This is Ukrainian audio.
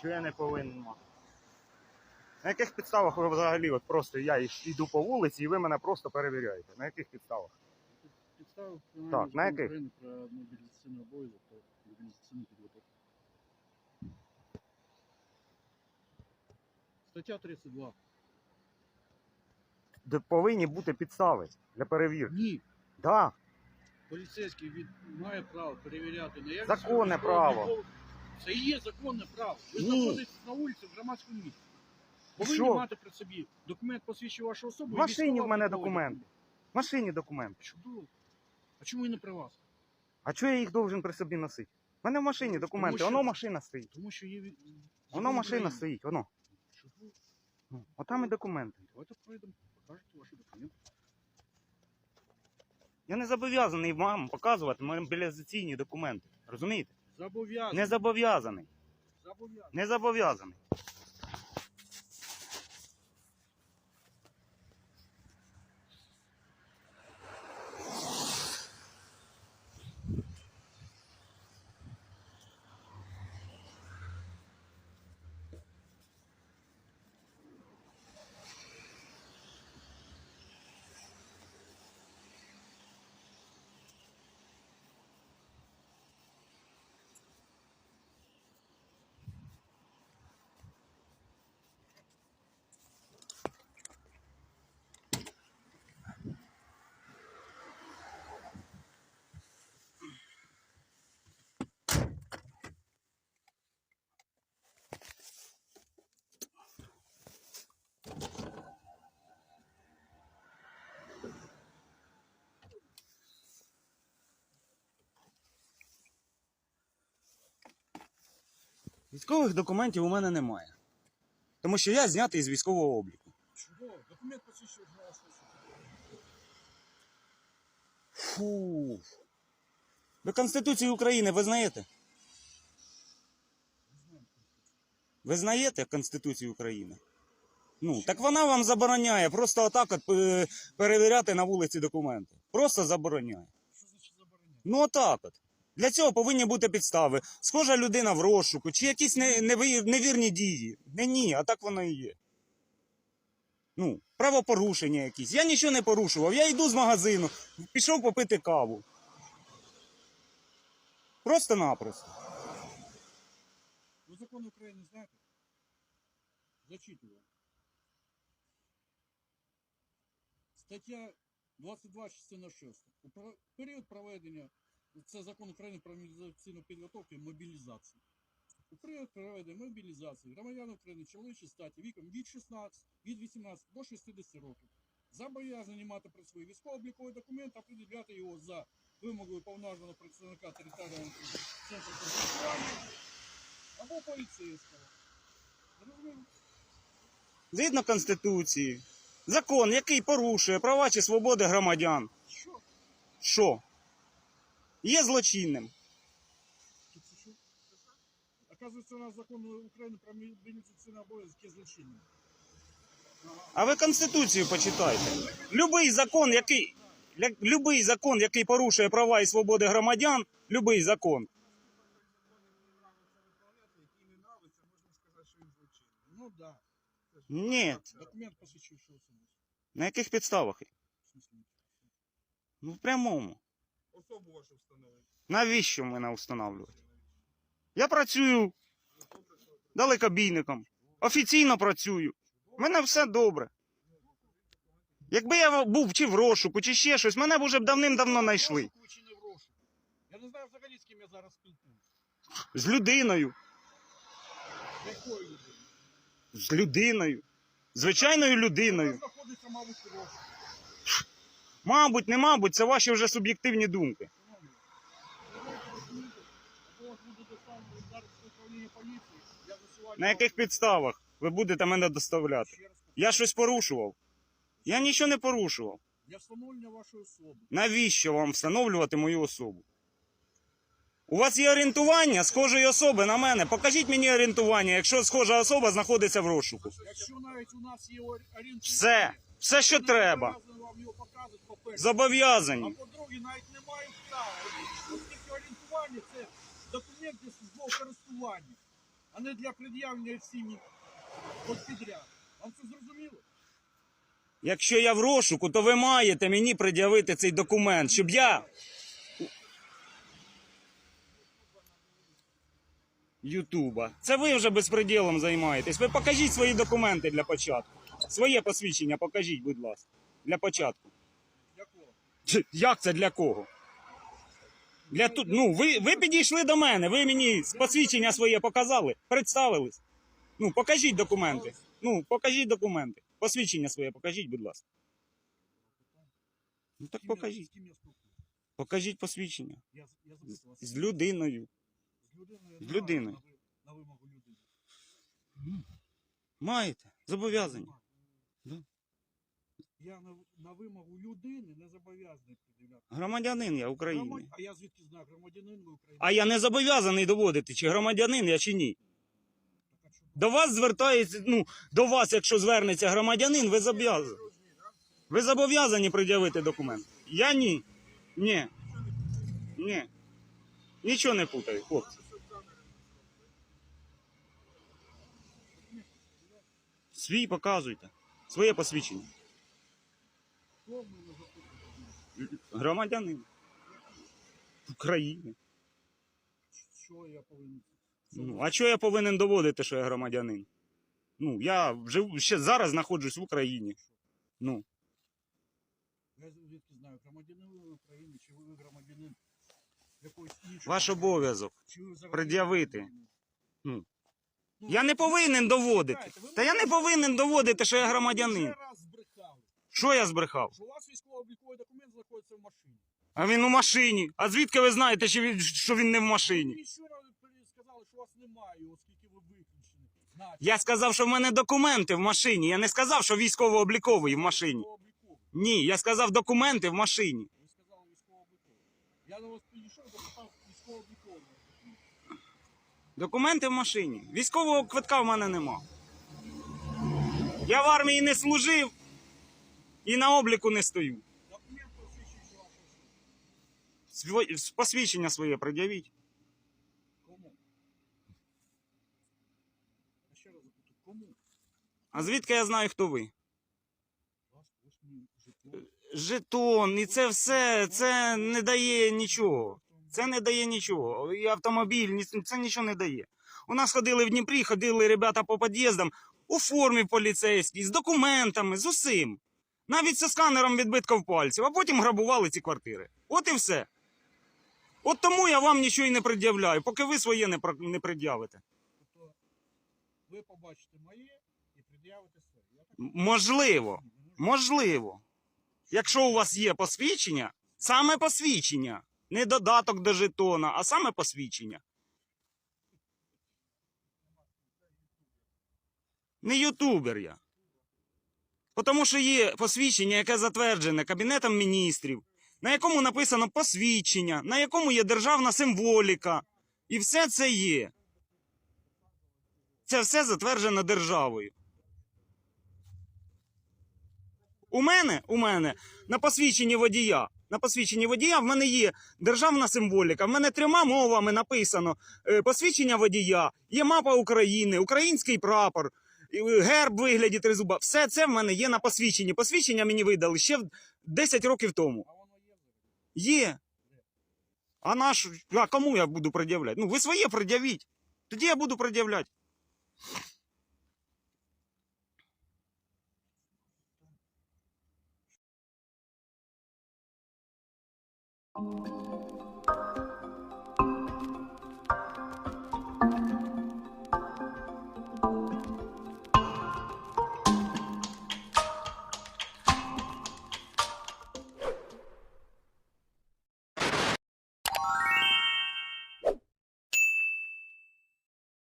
Що я не повинен мати? На яких підставах ви взагалі от просто я йду по вулиці і ви мене просто перевіряєте? На яких підставах? Підстав Так, на яких? України про мобілізаційний обов'язок та мобілізаційну підготовку. Стаття 32. Де повинні бути підстави для перевірки. Ні. Да. Поліцейський від... має право перевіряти наявність. Законне право. Це і є законне право. Ви Ні. знаходитесь на вулиці в громадському місці. Повинні Що? мати при собі документ посвідчує вашу особу. В і машині в мене обліковий документ. документ. В машині документи. Чудово. А чому і не при вас? А чого я їх должен при собі носити? У мене в машині документи, що- воно машина стоїть. Тому що є від- Воно закон машина України. стоїть, воно. Чудово. Ну, Отам і документи. Давайте пройдемо, покажете ваші документи. Я не зобов'язаний вам показувати мобілізаційні документи. Розумієте? Зобов'язаний. Не зобов'язаний. Зобов'язаний. Не зобов'язаний. Військових документів у мене немає. Тому що я знятий з військового обліку. Чудово. Документ посвідчує особу. Фу. Ви Конституцію України визнаєте? Ви знаєте Конституцію України? Ну, так вона вам забороняє просто отак от е, перевіряти на вулиці документи. Просто забороняє. Що значить забороняє? Ну отак от. Для цього повинні бути підстави. Схожа людина в розшуку, чи якісь невірні дії. Не ні, а так воно і є. Ну, правопорушення якісь. Я нічого не порушував. Я йду з магазину, пішов попити каву. Просто-напросто. Ви закон України знаєте? Зачитую. Стаття 22, частина 6. У період проведення, це закон України про мобілізаційну підготовку і мобілізацію. У період проведення мобілізації громадян України чоловічої статі віком від 16, від 18 до 60 років зобов'язані мати при собі військово-обліковий документ та пред'являти його за вимогою повноваженого представника територіального центру комплектування або поліцейського. Згідно Конституції. Закон, який порушує права чи свободи громадян. Що? Що? Є злочинним. Оказується, у нас закон України про мобілізаційний обов'язок є злочинним. А ви Конституцію почитайте. Любий закон, який, любий закон, який порушує права і свободи громадян, любий закон. Ну да. Ні. Документ посвідчуючи особу. На яких підставах? Ну, в прямому. Особу вашу встановити. Навіщо мене встановлювати? Я працюю далекобійником. Офіційно працюю. У мене все добре. Якби я був чи в розшуку, чи ще щось, мене б уже давним-давно знайшли. Я не знаю взагалі, з ким я зараз спілкуюся. З людиною. З якою людиною? З людиною. Звичайною Вона людиною. знаходиться, мабуть, в розшуку. Мабуть, не мабуть, це ваші вже суб'єктивні думки. На яких підставах ви будете мене доставляти? Я щось порушував. Я нічого не порушував. Для встановлення вашої особи. Навіщо вам встановлювати мою особу? У вас є орієнтування схожої особи на мене. Покажіть мені орієнтування, якщо схожа особа знаходиться в розшуку. Якщо навіть у нас є орієнтування... Все, все, що треба. вам його показувати, по-перше. А по-друге, навіть не маю права. Оскільки орієнтування це документ для службового користування. а не для пред'явлення всім підряд. Вам це зрозуміло? Якщо я в розшуку, то ви маєте мені пред'явити цей документ, щоб я. Ютуба. Це ви вже безпреділом займаєтесь. Ви покажіть свої документи для початку. Своє посвідчення покажіть, будь ласка. Для початку. Як це для кого? Для тут. Ну, ви, ви підійшли до мене, ви мені посвідчення своє показали, представились. Ну, покажіть документи. Ну, покажіть документи. Посвідчення своє покажіть, будь ласка. Ну так покажіть. Покажіть посвідчення. З- людиною. З людиною. Маєте. Зобов'язані. Я на, на вимогу людини не зобов'язаний пред'являти. Громадянин я України. А я звідки знаю, громадянин ви України. А я не зобов'язаний доводити, чи громадянин я чи ні. До вас звертається, ну, до вас, якщо звернеться громадянин, ви зобов'язані. Ви зобов'язані пред'явити документ. Я ні. Ні. Ні. Нічого не путаю, хлопці. Свій показуйте. Своє посвідчення. Хто в мене запитує? Громадянин. України. Що я повинен? Ну, а що я повинен доводити, що я громадянин? Ну, я живу ще зараз знаходжусь в Україні. Ну, Я звідки знаю, громадянин України, чи ви громадянин якоїсь іншої. ваш обов'язок. пред'явити. Ну. Ну, Я не повинен доводити. Та я не повинен доводити, що я громадянин. Що я збрехав? що у вас військово-обліковий документ знаходиться в машині. А він у машині. А звідки ви знаєте, що він, що він не в машині? Ви раз сказали, що у вас немає, оскільки ви виключені. Значить, Я сказав, що в мене документи в машині. Я не сказав, що військово-обліковий в машині. військово-обліковий. Ні, я сказав документи в машині. Ви сказали військово-обліковий. Я до вас підійшов, запитав військово-обліковий. Документи в машині. Військового квитка в мене нема. Я в армії не служив і на обліку не стою. Посвідчення своє пред'явіть. Кому? Я ще раз запитую, кому? А звідки я знаю, хто ви? Жетон, і це все, це не дає нічого. Це не дає нічого. І автомобіль, це нічого не дає. У нас ходили в Дніпрі, ходили ребята по під'їздам у формі поліцейській, з документами, з усім. Навіть зі сканером відбитків пальців, а потім грабували ці квартири. От і все. От тому я вам нічого і не пред'являю, поки ви своє не, про- не пред'явите. Тобто ви побачите моє і пред'явите своє. Я так М- Можливо, розумію. Можливо. Якщо у вас є посвідчення, саме посвідчення, не додаток до жетона, а саме посвідчення. Не ютубер я. Тому що є посвідчення, яке затверджене Кабінетом міністрів, на якому написано посвідчення, на якому є державна символіка. І все це є. Це все затверджено державою. У мене, у мене на посвідченні водія. На посвідченні водія в мене є державна символіка. В мене трьома мовами написано е, посвідчення водія, є мапа України, український прапор, герб вигляді тризуба. Все це в мене є на посвідченні. Посвідчення мені видали ще 10 років тому. А воно є? Є. А наш, а кому я буду пред'являти? Ну, ви своє пред'явіть. Тоді я буду пред'являти.